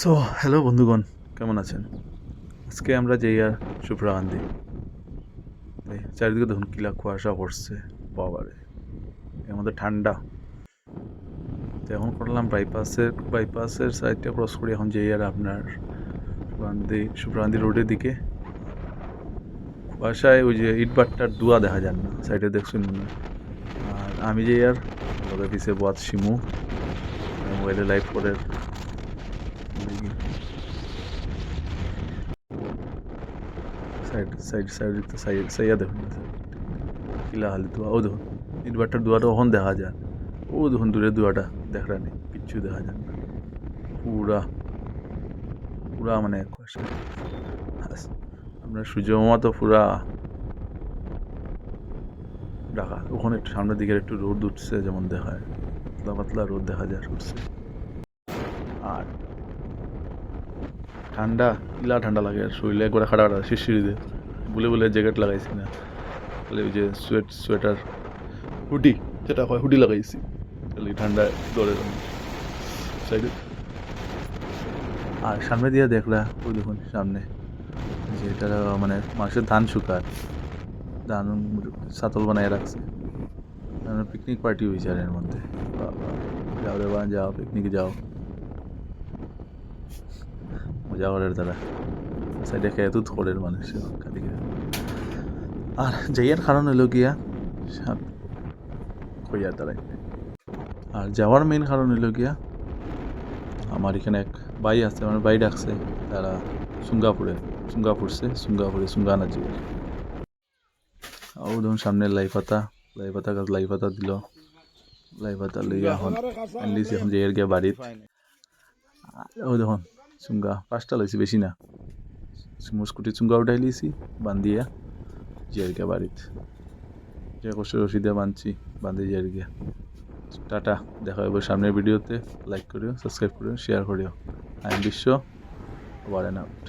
So hello বন্ধুগণ। কেমন আছেন? আজকে আমরা যাই আর সুপ্রাকান্দি এই চারিদিকে দেখুন কিলা কুয়াশা পড়ছে, বাবারে। এর মধ্যে ঠান্ডা। তো এখন করলাম বাইপাসের বাইপাসের সাইডটা ক্রস করে। এখন যাই আর আপনার সুপ্রাকান্দি সুপ্রাকান্দি রোডের দিকে। কুয়াশায় ওই যে ইটবাট্টার দুয়া দেখা যান না সাইডে দেখছেন মনে আর আমি যাই আর পিছিয়ে বাদ শিমু মোবাইলে লাইভ করে। সাইড ওখান দেখা যায়। ও দেখুন, দূরে দোয়াটা দেখা নেই, কিচ্ছু দেখা যায় পুরা পুরা মানে কুয়াশা আপনার সূর্য মামা তো পুরা ঢাকা। ওখানে একটু সামনের দিকে একটু রোদ উঠছে, যেমন দেখায়। পাতলা পাতলা রোদ দেখা যায় উঠছে আর ঠান্ডা কিলা ঠান্ডা লাগে আর শরীরে একবার খাটা খাটা শিরশিরিতে। বলে বলে জ্যাকেট লাগাইছি না। তাহলে ওই যে সোয়েট সোয়েটার হুডি, যেটা হয়, হুডি লাগাইছি। তাহলে ঠান্ডা দৌড়ে সাইডে আর সামনে দিয়ে দেখলা ওই দেখুন সামনে। যে এটা মানে মানুষের ধান শুকায়। ধান সাতল বানায় রাখছে। পিকনিক পার্টি হয়েছে আর এর মধ্যে। যাও রে বা যাও পিকনিকে যাও। মজা তারা সাইডে খেয়ে তো থোড়ের মানুষ আর যাইয়ার কারণ হলো গিয়া, সাপ- তারাই আর যাওয়ার মেইন কারণ হলো গিয়া, আমার এখানে এক ভাই আছে, আমার ভাই ডাকছে, তারা সিঙ্গাপুরে, সিঙ্গাপুরছে, সিঙ্গাপুরে সুঙ্গানা যাবে ও ধরুন সামনে লাই পাতা লাই পাতা গাছ লাই পাতা দিল। লাই পাতা লইয়া এখন এখন যাইয়ার গিয়া বাড়িত। ও দেখুন চুঙ্গা, পাঁচটা লইছি বেশি না। মোর স্কুটি চুঙ্গা উঠাই লিছি বান্ধিয়া জিয়ার গিয়া বাড়িত। যে কষ্ট রসিদা বাঁধছি বান্ধি জিয়ারিকা টাটা, দেখা হবে সামনের ভিডিওতে। লাইক করিও সাবস্ক্রাইব করিও শেয়ার করিও। আইন বিশ্ব ওয়ার অ্যান্ড আউট